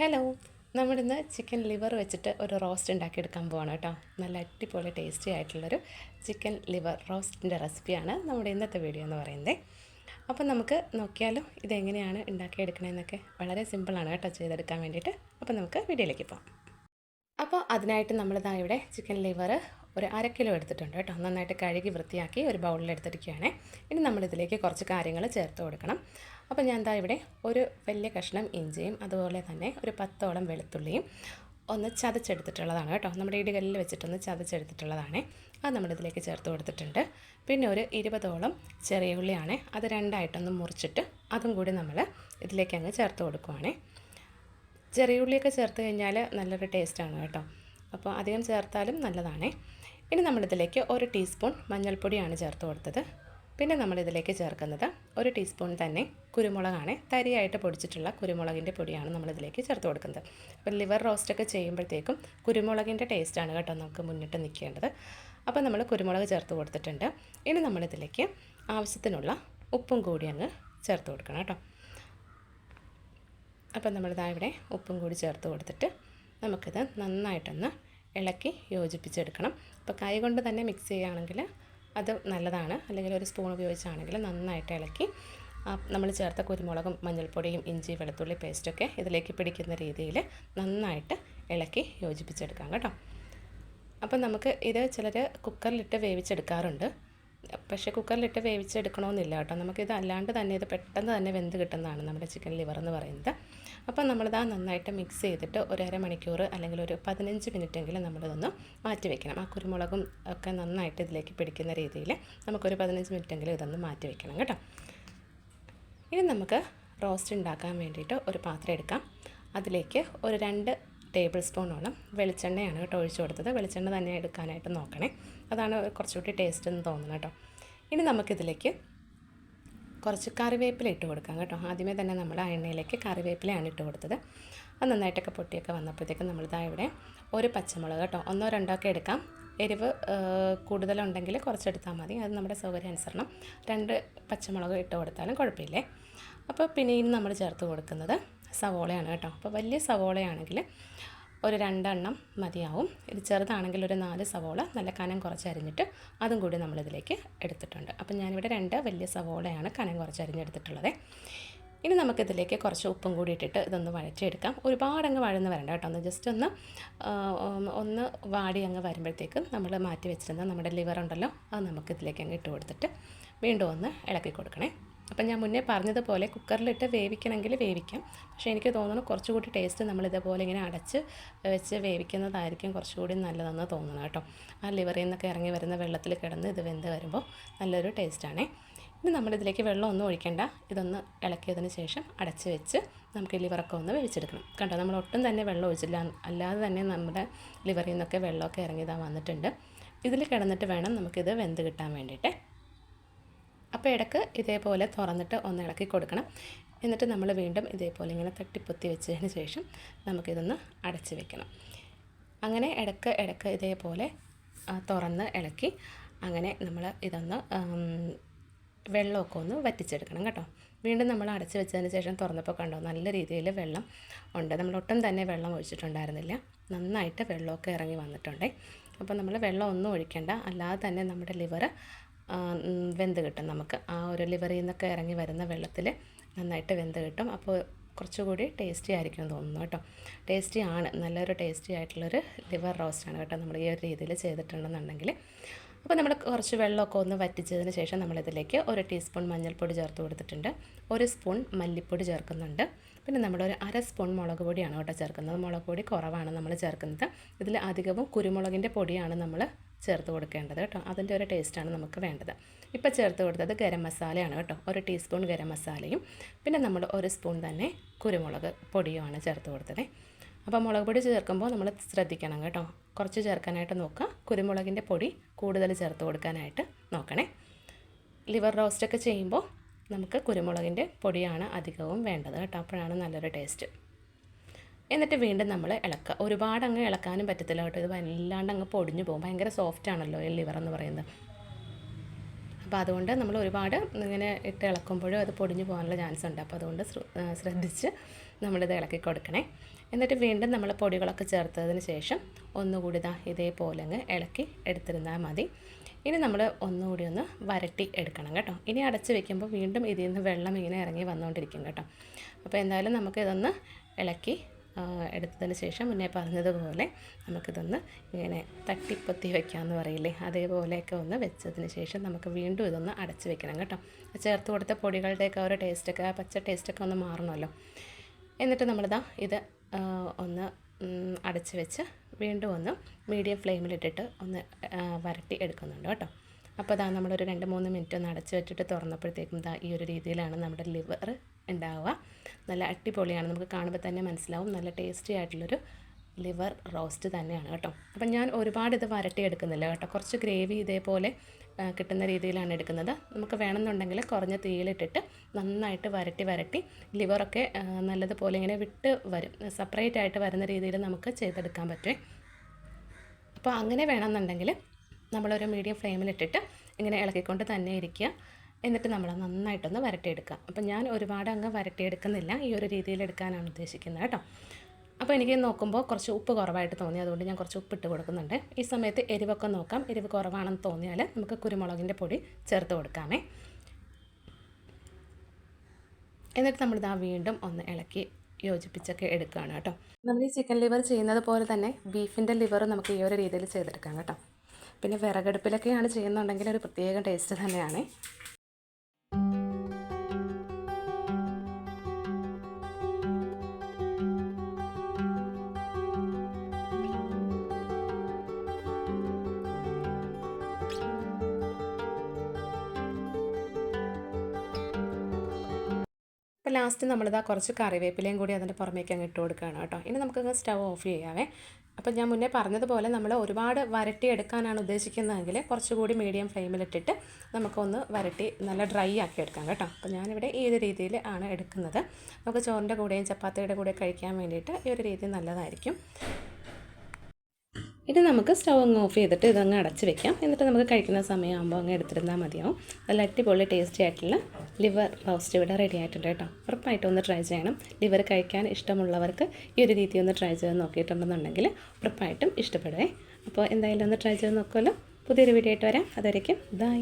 Hello നമ്മളിന്ന് chicken liver വെച്ചിട്ട് ഒരു റോസ്റ്റ് ഉണ്ടാക്കിയെടുക്കാൻ പോവാണ് കേട്ടോ. നല്ല അടിപൊളി ടേസ്റ്റി ആയിട്ടുള്ളൊരു ചിക്കൻ ലിവർ റോസ്റ്റിന്റെ റെസിപ്പിയാണ് നമ്മുടെ ഇന്നത്തെ വീഡിയോ എന്ന് പറയുന്നത് അപ്പം നമുക്ക് നോക്കിയാലോ ഇതെങ്ങനെയാണ് ഉണ്ടാക്കിയെടുക്കണമെന്നൊക്കെ വളരെ സിമ്പിളാണ് കേട്ടോ ചെയ്തെടുക്കാൻ വേണ്ടിയിട്ട്. അപ്പം നമുക്ക് വീഡിയോയിലേക്ക് പോകാം അപ്പോൾ അതിനായിട്ട് നമ്മളിതാ ഇവിടെ ചിക്കൻ ലിവർ ഒരു അര കിലോ എടുത്തിട്ടുണ്ട് കേട്ടോ. നന്നായിട്ട് കഴുകി വൃത്തിയാക്കി ഒരു ബൗളിൽ എടുത്തിരിക്കുകയാണ്. ഇനി നമ്മളിതിലേക്ക് കുറച്ച് കാര്യങ്ങൾ ചേർത്ത് കൊടുക്കണം. അപ്പോൾ ഞാൻ എന്താ ഇവിടെ ഒരു വലിയ കഷ്ണം ഇഞ്ചിയും അതുപോലെ തന്നെ ഒരു പത്തോളം വെളുത്തുള്ളിയും ഒന്ന് ചതച്ചെടുത്തിട്ടുള്ളതാണ് കേട്ടോ. നമ്മുടെ ഇടികല്ലിൽ വെച്ചിട്ടൊന്ന് ചതച്ചെടുത്തിട്ടുള്ളതാണ്. അത് നമ്മളിതിലേക്ക് ചേർത്ത് കൊടുത്തിട്ടുണ്ട്. പിന്നെ ഒരു ഇരുപതോളം ചെറിയ ഉള്ളിയാണ്. അത് രണ്ടായിട്ടൊന്ന് മുറിച്ചിട്ട് അതും കൂടി നമ്മൾ ഇതിലേക്ക് അങ്ങ് ചേർത്ത് കൊടുക്കുവാണേ. ചെറിയ ഉള്ളിയൊക്കെ ചേർത്ത് കഴിഞ്ഞാൽ നല്ലൊരു ടേസ്റ്റാണ് കേട്ടോ. അപ്പോൾ അധികം ചേർത്താലും നല്ലതാണേ. ഇനി നമ്മളിതിലേക്ക് ഒരു ടീസ്പൂൺ മഞ്ഞൾപ്പൊടിയാണ് ചേർത്ത് കൊടുത്തത്. പിന്നെ നമ്മളിതിലേക്ക് ചേർക്കുന്നത് ഒരു ടീസ്പൂൺ തന്നെ കുരുമുളകാണ്. തരിയായിട്ട് പൊടിച്ചിട്ടുള്ള കുരുമുളകിന്റെ പൊടിയാണ് നമ്മളിതിലേക്ക് ചേർത്ത് കൊടുക്കുന്നത്. അപ്പോൾ ലിവർ റോസ്റ്റൊക്കെ ചെയ്യുമ്പോഴത്തേക്കും കുരുമുളകിന്റെ ടേസ്റ്റാണ് കേട്ടോ നമുക്ക് മുന്നിട്ട് നിൽക്കേണ്ടത്. അപ്പോൾ നമ്മൾ കുരുമുളക് ചേർത്ത് കൊടുത്തിട്ടുണ്ട്. ഇനി നമ്മളിതിലേക്ക് ആവശ്യത്തിനുള്ള ഉപ്പും കൂടി അങ്ങ് ചേർത്ത് കൊടുക്കണം കേട്ടോ. അപ്പം നമ്മളിതാ ഇവിടെ ഉപ്പും കൂടി ചേർത്ത് കൊടുത്തിട്ട് നമുക്കിത് നന്നായിട്ടൊന്ന് ഇളക്കി യോജിപ്പിച്ചെടുക്കണം. അപ്പോൾ കൈ കൊണ്ട് തന്നെ മിക്സ് ചെയ്യുകയാണെങ്കിൽ അത് നല്ലതാണ്. അല്ലെങ്കിൽ ഒരു സ്പൂൺ ഉപയോഗിച്ചാണെങ്കിൽ നന്നായിട്ട് ഇളക്കി നമ്മൾ ചേർത്ത കുരുമുളകും മഞ്ഞൾപ്പൊടിയും ഇഞ്ചി വെളുത്തുള്ളി പേസ്റ്റൊക്കെ ഇതിലേക്ക് പിടിക്കുന്ന രീതിയിൽ നന്നായിട്ട് ഇളക്കി യോജിപ്പിച്ചെടുക്കാം കേട്ടോ. അപ്പം നമുക്ക് ഇത് ചിലർ കുക്കറിലിട്ട് വേവിച്ചെടുക്കാറുണ്ട്. പക്ഷേ കുക്കറിലിട്ട് വേവിച്ചെടുക്കണമെന്നില്ല കേട്ടോ. നമുക്കിത് അല്ലാണ്ട് തന്നെ ഇത് പെട്ടെന്ന് തന്നെ വെന്ത് കിട്ടുന്നതാണ് നമ്മുടെ ചിക്കൻ ലിവർ എന്ന് പറയുന്നത്. അപ്പോൾ നമ്മളിതാ നന്നായിട്ട് മിക്സ് ചെയ്തിട്ട് ഒരു മണിക്കൂർ അല്ലെങ്കിൽ ഒരു പതിനഞ്ച് മിനിറ്റെങ്കിലും നമ്മളിതൊന്ന് മാറ്റി വെക്കണം. ആ കുരുമുളകും ഒക്കെ നന്നായിട്ട് ഇതിലേക്ക് പിടിക്കുന്ന രീതിയിൽ നമുക്കൊരു പതിനഞ്ച് മിനിറ്റെങ്കിലും ഇതൊന്ന് മാറ്റി വെക്കണം കേട്ടോ. ഇനി നമുക്ക് റോസ്റ്റ് ഉണ്ടാക്കാൻ വേണ്ടിയിട്ട് ഒരു പാത്രം എടുക്കാം. അതിലേക്ക് ഒരു രണ്ട് ടേബിൾ സ്പൂണോളം വെളിച്ചെണ്ണയാണ് കേട്ടോ ഒഴിച്ചു കൊടുത്തത്. വെളിച്ചെണ്ണ തന്നെ എടുക്കാനായിട്ട് നോക്കണേ. അതാണ് കുറച്ചുകൂടി ടേസ്റ്റ് എന്ന് തോന്നുന്നത് കേട്ടോ. ഇനി നമുക്കിതിലേക്ക് കുറച്ച് കറിവേപ്പില ഇട്ട് കൊടുക്കാം കേട്ടോ. ആദ്യമേ തന്നെ നമ്മൾ ആ എണ്ണയിലേക്ക് കറിവേപ്പിലയാണ് ഇട്ട് കൊടുത്തത്. അത് നന്നായിട്ടൊക്കെ പൊട്ടിയൊക്കെ വന്നപ്പോഴത്തേക്കും നമ്മളിതാ ഇവിടെ ഒരു പച്ചമുളക് കേട്ടോ. ഒന്നോ രണ്ടോ ഒക്കെ എടുക്കാം. എരിവ് കൂടുതലുണ്ടെങ്കിൽ കുറച്ചെടുത്താൽ മതി. അത് നമ്മുടെ സൗകര്യാനുസരണം രണ്ട് പച്ചമുളക് ഇട്ട് കൊടുത്താലും കുഴപ്പമില്ലേ? അപ്പോൾ പിന്നെ പിന്നെയും നമ്മൾ ചേർത്ത് കൊടുക്കുന്നത് സവോളയാണ് കേട്ടോ. അപ്പോൾ വലിയ സവോളയാണെങ്കിൽ ഒരു രണ്ടെണ്ണം മതിയാവും. ഇത് ചെറുതാണെങ്കിൽ ഒരു നാല് സവോള നല്ല കനം കുറച്ച് അരിഞ്ഞിട്ട് അതും കൂടി നമ്മളിതിലേക്ക് എടുത്തിട്ടുണ്ട്. അപ്പം ഞാനിവിടെ രണ്ട് വലിയ സവോളയാണ് കനം കുറച്ച് അരിഞ്ഞെടുത്തിട്ടുള്ളത് ഇനി നമുക്കിതിലേക്ക് കുറച്ച് ഉപ്പും കൂടി ഇട്ടിട്ട് ഇതൊന്ന് വഴറ്റിയെടുക്കാം. ഒരുപാട് അങ്ങ് വഴന്ന് വരണ്ട കേട്ടോ. ഒന്ന് ജസ്റ്റ് ഒന്ന് ഒന്ന് വാടി അങ്ങ് വരുമ്പോഴത്തേക്കും നമ്മൾ മാറ്റി വെച്ചിരുന്ന നമ്മുടെ ലിവർ ഉണ്ടല്ലോ അത് നമുക്കിതിലേക്ക് അങ്ങ് ഇട്ട് കൊടുത്തിട്ട് വീണ്ടും ഒന്ന് ഇളക്കി കൊടുക്കണേ. അപ്പം ഞാൻ മുന്നേ പറഞ്ഞതുപോലെ കുക്കറിലിട്ട് വേവിക്കണമെങ്കിൽ വേവിക്കാം. പക്ഷേ എനിക്ക് തോന്നുന്നു കുറച്ചുകൂടി ടേസ്റ്റ് നമ്മൾ ഇതേപോലെ ഇങ്ങനെ അടച്ച് വെച്ച് വേവിക്കുന്നതായിരിക്കും കുറച്ചുകൂടി നല്ലതെന്ന് തോന്നുന്നു കേട്ടോ. ആ ലിവറിൽ നിന്നൊക്കെ ഇറങ്ങി വരുന്ന വെള്ളത്തിൽ കിടന്ന് ഇത് വെന്ത് വരുമ്പോൾ നല്ലൊരു ടേസ്റ്റാണേ ഇനി നമ്മളിതിലേക്ക് വെള്ളം ഒന്നും ഒഴിക്കേണ്ട. ഇതൊന്ന് ഇളക്കിയതിന് ശേഷം അടച്ച് വെച്ച് നമുക്ക് ലിവറൊക്കെ ഒന്ന് വേവിച്ചെടുക്കണം. കണ്ടോ? നമ്മൾ ഒട്ടും തന്നെ വെള്ളം ഒഴിച്ചില്ല. അല്ലാതെ തന്നെ നമ്മുടെ ലിവറിൽ നിന്നൊക്കെ വെള്ളമൊക്കെ ഇറങ്ങിയതാ വന്നിട്ടുണ്ട്. ഇതിൽ കിടന്നിട്ട് വേണം നമുക്കിത് വെന്ത് കിട്ടാൻ വേണ്ടിയിട്ട്. അപ്പോൾ ഇടയ്ക്ക് ഇതേപോലെ തുറന്നിട്ട് ഒന്ന് ഇളക്കി കൊടുക്കണം. എന്നിട്ട് നമ്മൾ വീണ്ടും ഇതേപോലെ ഇങ്ങനെ തട്ടിപ്പൊത്തി വെച്ചതിന് ശേഷം നമുക്കിതൊന്ന് അടച്ച് വെക്കണം. അങ്ങനെ ഇടയ്ക്ക് ഇടയ്ക്ക് ഇതേപോലെ തുറന്ന് ഇളക്കി അങ്ങനെ നമ്മൾ ഇതൊന്ന് വെള്ളമൊക്കെ ഒന്ന് വറ്റിച്ചെടുക്കണം കേട്ടോ. വീണ്ടും നമ്മൾ അടച്ച് വെച്ചതിന് ശേഷം തുറന്നപ്പോൾ കണ്ടോ നല്ല രീതിയിൽ വെള്ളം ഉണ്ട്. നമ്മൾ ഒട്ടും തന്നെ വെള്ളം ഒഴിച്ചിട്ടുണ്ടായിരുന്നില്ല. നന്നായിട്ട് വെള്ളമൊക്കെ ഇറങ്ങി വന്നിട്ടുണ്ടേ. അപ്പോൾ നമ്മൾ വെള്ളം ഒന്നും ഒഴിക്കേണ്ട. അല്ലാതെ തന്നെ നമ്മുടെ ലിവർ വെന്ത് കിട്ടും നമുക്ക്. ആ ഒരു ലിവറിൽ നിന്നൊക്കെ ഇറങ്ങി വരുന്ന വെള്ളത്തിൽ നന്നായിട്ട് വെന്ത് കിട്ടും. അപ്പോൾ കുറച്ചുകൂടി ടേസ്റ്റി ആയിരിക്കും തോന്നുന്നു കേട്ടോ. ടേസ്റ്റി ആണ്. നല്ലൊരു ടേസ്റ്റി ആയിട്ടുള്ളൊരു ലിവർ റോസ്റ്റാണ് കേട്ടോ നമ്മൾ ഈ ഒരു രീതിയിൽ ചെയ്തിട്ടുണ്ടെന്നുണ്ടെങ്കിൽ. അപ്പോൾ നമ്മൾ കുറച്ച് വെള്ളമൊക്കെ ഒന്ന് വറ്റിച്ചതിന് ശേഷം നമ്മളിതിലേക്ക് ഒരു ടീസ്പൂൺ മഞ്ഞൾപ്പൊടി ചേർത്ത് കൊടുത്തിട്ടുണ്ട്. ഒരു സ്പൂൺ മല്ലിപ്പൊടി ചേർക്കുന്നുണ്ട്. പിന്നെ നമ്മളൊരു അര സ്പൂൺ മുളക് പൊടിയാണ് കേട്ടോ ചേർക്കുന്നത്. മുളക് പൊടി കുറവാണ് നമ്മൾ ചേർക്കുന്നത്. ഇതിൽ അധികവും കുരുമുളകിന്റെ പൊടിയാണ് നമ്മൾ ചേർത്ത് കൊടുക്കേണ്ടത് കേട്ടോ. അതിന്റെ ഒരു ടേസ്റ്റാണ് നമുക്ക് വേണ്ടത്. ഇപ്പോൾ ചേർത്ത് കൊടുത്തത് ഗരം മസാലയാണ് കേട്ടോ. ഒരു ടീസ്പൂൺ ഗരം മസാലയും. പിന്നെ നമ്മൾ ഒരു സ്പൂൺ തന്നെ കുരുമുളക് പൊടിയുമാണ് ചേർത്ത് കൊടുത്തത്. അപ്പോൾ മുളക് പൊടി ചേർക്കുമ്പോൾ നമ്മൾ ശ്രദ്ധിക്കണം കേട്ടോ. കുറച്ച് ചേർക്കാനായിട്ട് നോക്കുക. കുരുമുളകിന്റെ പൊടി കൂടുതൽ ചേർത്ത് കൊടുക്കാനായിട്ട് നോക്കണേ. ലിവർ റോസ്റ്റൊക്കെ ചെയ്യുമ്പോൾ നമുക്ക് കുരുമുളകിന്റെ പൊടിയാണ് അധികവും വേണ്ടത് കേട്ടോ. അപ്പോഴാണ് നല്ലൊരു ടേസ്റ്റ്. എന്നിട്ട് വീണ്ടും നമ്മൾ ഇളക്കുക. ഒരുപാട് അങ്ങ് ഇളക്കാനും പറ്റത്തില്ല കേട്ടോ. ഇത് വല്ലാണ്ട് അങ്ങ് പൊടിഞ്ഞു പോകും. ഭയങ്കര സോഫ്റ്റ് ആണല്ലോ ഈ ലിവർ എന്ന് പറയുന്നത്. അപ്പോൾ അതുകൊണ്ട് നമ്മൾ ഒരുപാട് ഇങ്ങനെ ഇട്ട് ഇളക്കുമ്പോഴും അത് പൊടിഞ്ഞു പോകാനുള്ള ചാൻസ് ഉണ്ട്. അപ്പോൾ അതുകൊണ്ട് ശ്രദ്ധിച്ച് നമ്മളിത് ഇളക്കി കൊടുക്കണേ. എന്നിട്ട് വീണ്ടും നമ്മൾ പൊടികളൊക്കെ ചേർത്തതിന് ശേഷം ഒന്നുകൂടി ഇതാ ഇതേപോലെ അങ്ങ് ഇളക്കി എടുത്തിരുന്നാൽ മതി. ഇനി നമ്മൾ ഒന്നുകൂടി ഒന്ന് വരട്ടി എടുക്കണം കേട്ടോ. ഇനി അടച്ച് വെക്കുമ്പോൾ വീണ്ടും ഇതിൽ നിന്ന് വെള്ളം ഇങ്ങനെ ഇറങ്ങി വന്നുകൊണ്ടിരിക്കും കേട്ടോ. അപ്പോൾ എന്തായാലും നമുക്ക് ഇതൊന്ന് ഇളക്കി എടുത്തതിന് ശേഷം മുന്നേ പറഞ്ഞതുപോലെ നമുക്കിതൊന്ന് ഇങ്ങനെ തട്ടിപ്പൊത്തി വെക്കാമെന്ന് പറയില്ലേ? അതേപോലെയൊക്കെ ഒന്ന് വെച്ചതിന് ശേഷം നമുക്ക് വീണ്ടും ഇതൊന്ന് അടച്ച് വെക്കണം കേട്ടോ. ചേർത്ത് കൊടുത്ത പൊടികളുടെയൊക്കെ ഒരു ടേസ്റ്റൊക്കെ ആ പച്ച ടേസ്റ്റൊക്കെ ഒന്ന് മാറണമല്ലോ. എന്നിട്ട് നമ്മളിതാ ഇത് ഒന്ന് അടച്ച് വെച്ച് വീണ്ടും ഒന്ന് മീഡിയം ഫ്ലെയിമിലിട്ടിട്ട് ഒന്ന് വരട്ടി എടുക്കുന്നുണ്ട് കേട്ടോ. അപ്പോൾ ഇതാ നമ്മളൊരു രണ്ട് മൂന്ന് മിനിറ്റ് ഒന്ന് അടച്ച് വെച്ചിട്ട് തുറന്നപ്പോഴത്തേക്കും ഇതാ ഈ ഒരു രീതിയിലാണ് നമ്മുടെ ലിവർ ഉണ്ടാവുക. നല്ല അടിപൊളിയാണ്. നമുക്ക് കാണുമ്പോൾ തന്നെ മനസ്സിലാവും. നല്ല ടേസ്റ്റി ആയിട്ടുള്ളൊരു ലിവർ റോസ്റ്റ് തന്നെയാണ് കേട്ടോ. അപ്പം ഞാൻ ഒരുപാട് ഇത് വരട്ടി എടുക്കുന്നില്ല കേട്ടോ. കുറച്ച് ഗ്രേവി ഇതേപോലെ കിട്ടുന്ന രീതിയിലാണ് എടുക്കുന്നത്. നമുക്ക് വേണമെന്നുണ്ടെങ്കിൽ കുറഞ്ഞ തീയിലിട്ടിട്ട് നന്നായിട്ട് വരട്ടി വരട്ടി ലിവറൊക്കെ നല്ലതുപോലെ ഇങ്ങനെ വിട്ട് വരും. സെപ്പറേറ്റ് ആയിട്ട് വരുന്ന രീതിയിൽ നമുക്ക് ചെയ്തെടുക്കാൻ പറ്റുമേ അപ്പോൾ അങ്ങനെ വേണമെന്നുണ്ടെങ്കിൽ നമ്മളൊരു മീഡിയം ഫ്ലെയിമിലിട്ടിട്ട് ഇങ്ങനെ ഇളക്കിക്കൊണ്ട് തന്നെ ഇരിക്കുക. എന്നിട്ട് നമ്മൾ നന്നായിട്ടൊന്ന് വരട്ടിയെടുക്കുക. അപ്പം ഞാൻ ഒരുപാട് അങ്ങ് വരട്ടിയെടുക്കുന്നില്ല ഈ ഒരു രീതിയിൽ എടുക്കാനാണ് ഉദ്ദേശിക്കുന്നത് കേട്ടോ. അപ്പോൾ എനിക്ക് നോക്കുമ്പോൾ കുറച്ച് ഉപ്പ് കുറവായിട്ട് തോന്നി. അതുകൊണ്ട് ഞാൻ കുറച്ച് ഉപ്പിട്ട് കൊടുക്കുന്നുണ്ട്. ഈ സമയത്ത് എരിവൊക്കെ നോക്കാം. എരിവ് കുറവാണെന്ന് തോന്നിയാൽ നമുക്ക് കുരുമുളകിന്റെ പൊടി ചേർത്ത് കൊടുക്കാമേ. എന്നിട്ട് നമ്മളിതാ വീണ്ടും ഒന്ന് ഇളക്കി യോജിപ്പിച്ചൊക്കെ എടുക്കുകയാണ് കേട്ടോ. നമ്മൾ ഈ ചിക്കൻ ലിവർ ചെയ്യുന്നത് പോലെ തന്നെ ബീഫിന്റെ ലിവർ നമുക്ക് ഈ ഒരു രീതിയിൽ ചെയ്തെടുക്കാം കേട്ടോ. പിന്നെ വിറകടുപ്പിലൊക്കെയാണ് ചെയ്യുന്നുണ്ടെങ്കിൽ ഒരു പ്രത്യേക ടേസ്റ്റ് തന്നെയാണ്. അപ്പോൾ ലാസ്റ്റ് നമ്മളിതാ കുറച്ച് കറിവേപ്പിലയും കൂടി അതിന്റെ പുറമേക്ക് അങ്ങ് ഇട്ട് കൊടുക്കുകയാണ് കേട്ടോ. ഇനി നമുക്കങ്ങ് സ്റ്റവ് ഓഫ് ചെയ്യാവേ. അപ്പോൾ ഞാൻ മുന്നേ പറഞ്ഞതുപോലെ നമ്മൾ ഒരുപാട് വരട്ടി എടുക്കാനാണ് ഉദ്ദേശിക്കുന്നതെങ്കിൽ കുറച്ചുകൂടി മീഡിയം ഫ്ലെയിമിലിട്ടിട്ട് നമുക്കൊന്ന് വരട്ടി നല്ല ഡ്രൈ ആക്കി എടുക്കാം കേട്ടോ. അപ്പോൾ ഞാനിവിടെ ഈ രീതിയിൽ ആണ് എടുക്കുന്നത്. നമുക്ക് ചോറിന്റെ കൂടെയും ചപ്പാത്തിയുടെ കൂടെ കഴിക്കാൻ വേണ്ടിയിട്ട് ഈ ഒരു രീതി നല്ലതായിരിക്കും. ഇത് നമുക്ക് സ്റ്റൗ അങ്ങ് ഓഫ് ചെയ്തിട്ട് ഇതങ്ങ് അടച്ച് വെക്കാം. എന്നിട്ട് നമുക്ക് കഴിക്കുന്ന സമയമാകുമ്പോൾ അങ്ങ് എടുത്തിരുന്നാൽ മതിയാവും. നല്ല അടിപൊളി ടേസ്റ്റി ആയിട്ടുള്ള ലിവർ റോസ്റ്റ് ഇവിടെ റെഡി ആയിട്ടുണ്ട് കേട്ടോ. ഉറപ്പായിട്ടും ഒന്ന് ട്രൈ ചെയ്യണം. ലിവർ കഴിക്കാൻ ഇഷ്ടമുള്ളവർക്ക് ഈ ഒരു രീതി ഒന്ന് ട്രൈ ചെയ്ത് നോക്കിയിട്ടുണ്ടെന്നുണ്ടെങ്കിൽ ഉറപ്പായിട്ടും ഇഷ്ടപ്പെടുവേ. അപ്പോൾ എന്തായാലും ഒന്ന് ട്രൈ ചെയ്ത് നോക്കുമല്ലോ. പുതിയൊരു വീഡിയോ ആയിട്ട് വരാം. അതുവരേക്കും ബൈ